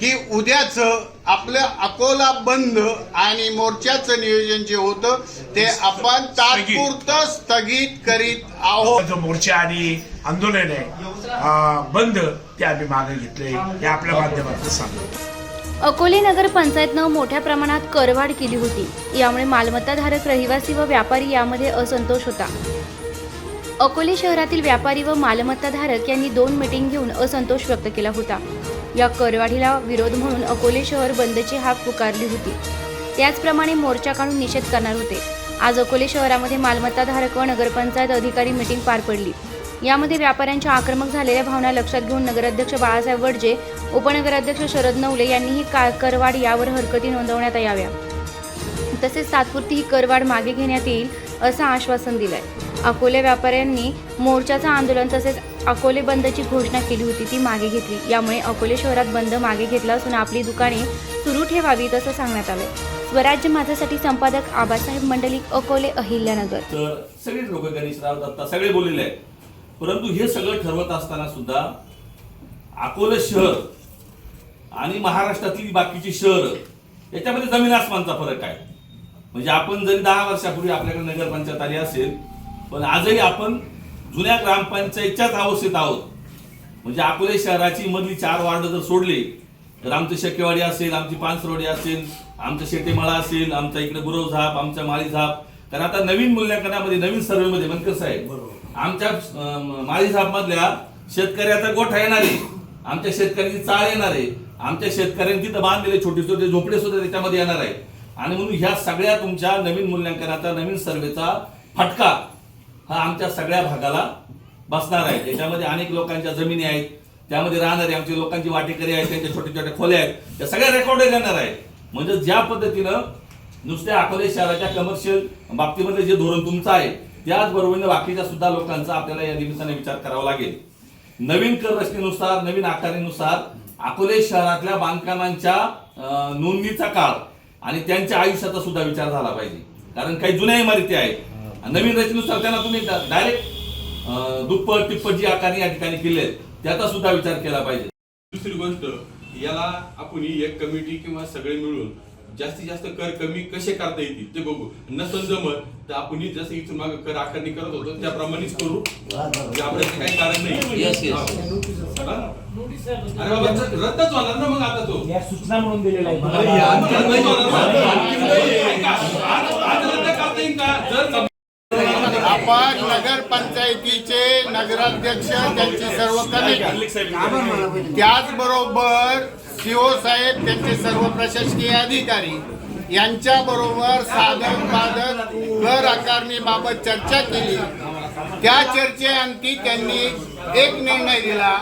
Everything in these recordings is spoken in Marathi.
की उद्याच आपलं अकोला बंद आणि मोर्चाचं नियोजन जे होतं ते आपण तात्पुरतं स्थगित करीत आहोत. जो मोर्चा आणि आंदोलन आहे बंद ते आम्ही मागे घेतले हे आपल्या माध्यमातून सांगतो. अकोले नगर पंचायतनं मोठ्या प्रमाणात करवाढ केली होती. यामुळे मालमत्ताधारक रहिवासी व व्यापारी यामध्ये असंतोष होता. अकोले शहरातील व्यापारी व मालमत्ताधारक यांनी दोन मिटिंग घेऊन असंतोष व्यक्त केला होता. या करवाढीला विरोध म्हणून अकोले शहर बंदची हाक पुकारली होती. त्याचप्रमाणे मोर्चा काढून निषेध करणार होते. आज अकोले शहरामध्ये मालमत्ताधारक व नगरपंचायत अधिकारी मिटिंग पार पडली. यामध्ये व्यापाऱ्यांच्या आक्रमक झालेल्या भावना लक्षात घेऊन नगराध्यक्ष बाळासाहेब वडजे उपनगराध्यक्ष शरद नवले यांनी ही का करवाढ यावर हरकती नोंदवण्यात याव्या. तसेच तात्पुरती ही करवाढ मागे घेण्यात येईल असं आश्वासन दिलंय. अकोले व्यापाऱ्यांनी मोर्चाचं आंदोलन तसेच अकोले बंदची घोषणा केली होती ती मागे घेतली. यामुळे अकोले शहरात बंद मागे घेतला असून आपली दुकाने सुरू ठेवावीत असं सांगण्यात आलंय. स्वराज्य माझ्यासाठी संपादक आबासाहेब मंडलिक अकोले अहिल्यानगर. सगळेच लोक गणेशराव दत्ता सगळे बोललेले आहेत. परंतु हे सगळं ठरवत असताना सुद्धा अकोले शहर आणि महाराष्ट्रातली बाकीची शहर याच्यामध्ये जमीन आसमानचा फरक आहे. म्हणजे आपण जरी दहा वर्षापूर्वी आपल्याकडे नगरपंचायत आली असेल पण आजही आपण जुन्या ग्रामपंचायतच्याच अवस्थेत आहोत. म्हणजे अकोले शहराची मधली चार वार्ड जर सोडली तर आमचं शक्यवाडी असेल आमची पानसरोडी असेल आमचं शेटेमाळा असेल आमचा इकडे गुरव झाप आमच्या माळी झाप. कारण आता नवीन मूल्यांकनामध्ये नवीन सर्वेमध्ये बनकर साहेब. आमच्या माळी झाप मधल्या शेतकऱ्याचा गोठा येणार आहे. आमच्या शेतकऱ्यांची चाळ येणार आहे. आमच्या शेतकऱ्यांनी तिथं बांधलेले छोटे छोटे झोपडे सुद्धा त्याच्यामध्ये येणार आहे. आणि म्हणून ह्या सगळ्या तुमच्या नवीन मूल्यांकनाचा नवीन सर्वेचा फटका हा आमच्या सगळ्या भागाला बसणार आहे. त्याच्यामध्ये अनेक लोकांच्या जमिनी आहेत त्यामध्ये राहणारे आमचे लोकांची वाटेकरी आहेत त्यांच्या छोट्या छोट्या खोल्या आहेत त्या सगळ्या रेकॉर्ड येणार आहे. म्हणजे ज्या पद्धतीनं नुसत्या अकोले शहराच्या कमर्शियल बाबतीमध्ये जे धोरण तुमचं आहे त्याचबरोबरीने बाकीच्या सुद्धा लोकांचा आपल्याला या निमित्ताने विचार करावा लागेल. नवीन कर रचनेनुसार नवीन आकारणीनुसार अकोले शहरातल्या बांधकामांच्या नोंदणीचा काळ आणि त्यांच्या आयुष्याचा सुद्धा विचार झाला पाहिजे. कारण काही जुन्या इमारती आहेत नवीन रचनेनुसार त्यांना तुम्ही डायरेक्ट दुप्पट तिप्पट जी आकारणी या ठिकाणी केली आहेत त्याचा सुद्धा विचार केला पाहिजे. दुसरी गोष्ट याला आपण ही एक कमिटी किंवा सगळे मिळून जास्तीत जास्त कर कमी कसे करता येतील ते बघू. नसन जमत तर आपण ही जसं इथून मागे कर आकारणी करत होतो त्याप्रमाणेच करू. यामध्ये काही कारण नाही? अरे बाबा रद्दच होणार ना मग आता तो. या सूचना म्हणून दिलेल्या आहेत रद्दच होणार ना. ऐका, आज आज रद्द करता येईल का जर आपण नगरपंचायतीचे नगराध्यक्ष त्यांची सर्व कमिटी. त्याचबरोबर सीओ साहेब त्यांचे सर्व प्रशासकीय अधिकारी यांच्या बरोबर साधक बाधक कर आकारणीबाबत चर्चा केली. त्या चर्चेअंती त्यांनी एक निर्णय दिला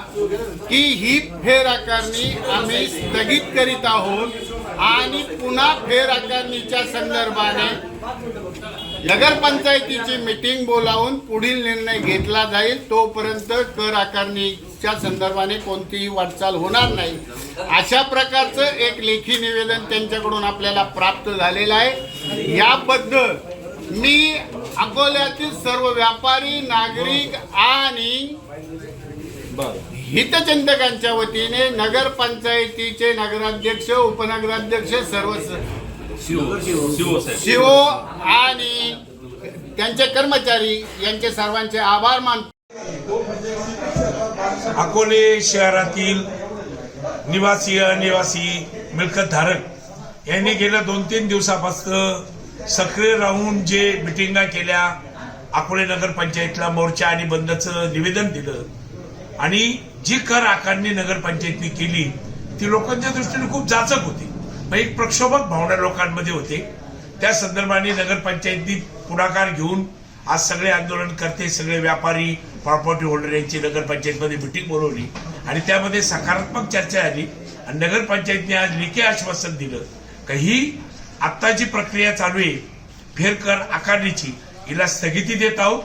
की ही फेर आकारणी आम्ही स्थगित करीत आहोत आणि पुन्हा फेर आकारणीच्या संदर्भाने नगरपंचायतीची मीटिंग बोलावून पुढील निर्णय घेतला जाईल तोपर्यंत कर आकारणीच्या संदर्भाने कोणतीही वाटचाल होणार नाही. अशा प्रकारचं एक लेखी निवेदन त्यांच्याकडून आपल्याला प्राप्त झालेलं आहे. याबद्दल मी अकोल्यातील सर्व व्यापारी नागरिक आणि हितचिंतकांच्या वतीने नगरपंचायतीचे नगराध्यक्ष उपनगराध्यक्ष सर्व स- शिव शिव. आणि त्यांचे कर्मचारी यांचे सर्वांचे आभार मानतो. अकोले शहरातील निवासी अनिवासी मिळकतधारक यांनी गेल्या दोन तीन दिवसापासून सक्रिय राहून जे मिटिंगा केल्या अकोले नगरपंचायतला मोर्चा आणि बंदचं निवेदन दिलं आणि जी कर आकारणी नगरपंचायतनी केली ती लोकांच्या दृष्टीने खूप जाचक होती. मग एक प्रक्षोभक भावना लोकांमध्ये होते. त्या संदर्भाने नगरपंचायतीत पुढाकार घेऊन आज सगळे आंदोलन करते सगळे व्यापारी प्रॉपर्टी होल्डर यांची नगरपंचायतमध्ये मिटिंग बोलवली. आणि त्यामध्ये सकारात्मक चर्चा झाली आणि नगरपंचायतने आज लेखी आश्वासन दिलं का ही आत्ताची प्रक्रिया चालू आहे फेरकर आकारणीची हिला स्थगिती देत आहोत.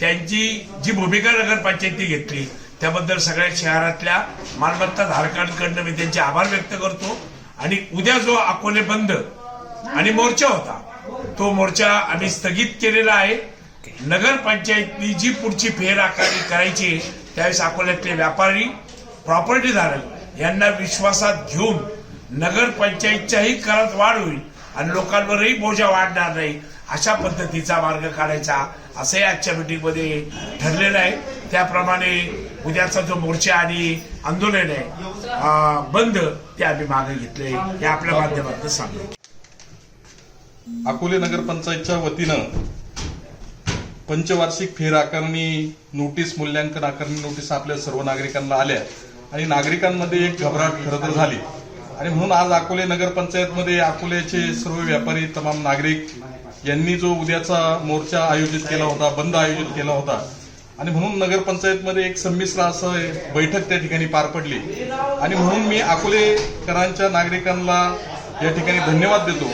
त्यांची जी भूमिका नगरपंचायतीने घेतली त्याबद्दल सगळ्या शहरातल्या मालमत्ता धारकांकडनं मी त्यांचे आभार व्यक्त करतो. आणि उद्या जो अकोले बंद आणि मोर्चा होता तो मोर्चा आम्ही स्थगित केलेला आहे. नगरपंचायतनी जी पुढची फेर आकारणी करायची आहे, त्यावेळेस अकोल्यातले व्यापारी प्रॉपर्टी धारक यांना विश्वासात घेऊन नगरपंचायतच्याही करात वाढ होईल आणि लोकांवरही बोजा वाढणार नाही अशा पद्धतीचा मार्ग काढायचा असंही आजच्या मीटिंगमध्ये ठरलेलं आहे. त्याप्रमाणे उद्याचा जो मोर्चा आणि आंदोलन आहे बंद ते आम्ही मागे घेतले हे आपल्या माध्यमातून सांगतो. अकोले नगरपंचायतच्या वतीनं पंचवार्षिक फेर आकारणी नोटीस मूल्यांकन आकारणी नोटीस आपल्या सर्व नागरिकांना आल्या आणि नागरिकांमध्ये एक घबराट खरं तर झाली. आणि म्हणून आज अकोले नगरपंचायतमध्ये अकोल्याचे सर्व व्यापारी तमाम नागरिक यांनी जो उद्याचा मोर्चा आयोजित केला होता बंद आयोजित केला होता आणि म्हणून नगरपंचायतमध्ये एक संमिश्र असं बैठक त्या ठिकाणी पार पडली. आणि म्हणून मी अकोलेकरांच्या नागरिकांना या ठिकाणी धन्यवाद देतो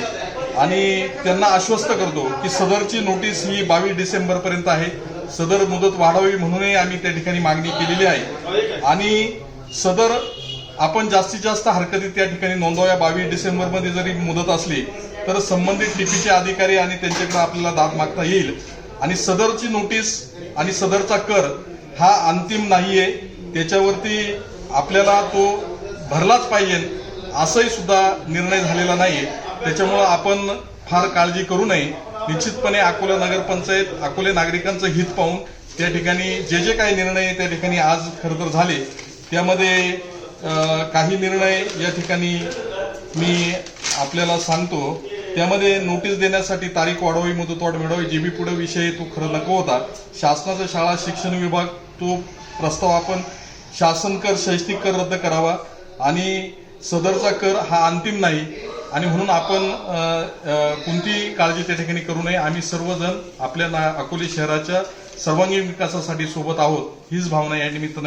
आणि त्यांना आश्वस्त करतो की सदरची नोटीस ही बावीस डिसेंबर पर्यंत आहे. सदर मुदत वाढावी म्हणूनही आम्ही त्या ठिकाणी मागणी केलेली आहे. आणि सदर आपण जास्तीत जास्त हरकती त्या ठिकाणी नोंदवाव्या. बावीस डिसेंबरमध्ये जरी मुदत असली तर संबंधित टीपीचे अधिकारी आणि त्यांच्याकडे आपल्याला दाद मागता येईल. आणि सदरची नोटीस आणि सदरचा कर हा अंतिम नाहीये. त्याच्यावरती आपल्याला तो भरलाच पाहिजे. असंही सुद्धा निर्णय झालेला नाही त्याच्यामुळं आपण फार काळजी करू नये. निश्चितपणे अकोला नगरपंचायत अकोले नागरिकांचं हित पाहून त्या ठिकाणी जे जे काही निर्णय त्या ठिकाणी आज खरं तर झाले त्यामध्ये काही निर्णय या ठिकाणी मी आपल्याला सांगतो. त्यामध्ये नोटीस देण्यासाठी तारीख वाढवावी मुदतवाढ मिळवावी जे बी पुढे विषय तो खरं नको होता. शासनाचा शाळा शिक्षण विभाग तो प्रस्ताव आपण शासन कर शैक्षणिक कर रद्द करावा. आणि सदरचा कर हा अंतिम नाही. आणि म्हणून आपण कोणती कोणतीही काळजी त्या ठिकाणी करू नये. आम्ही सर्वजण आपल्या ना- अकोले शहराच्या सर्वांगीण विकासासाठी सोबत आहोत. हीच भावना या निमित्तानं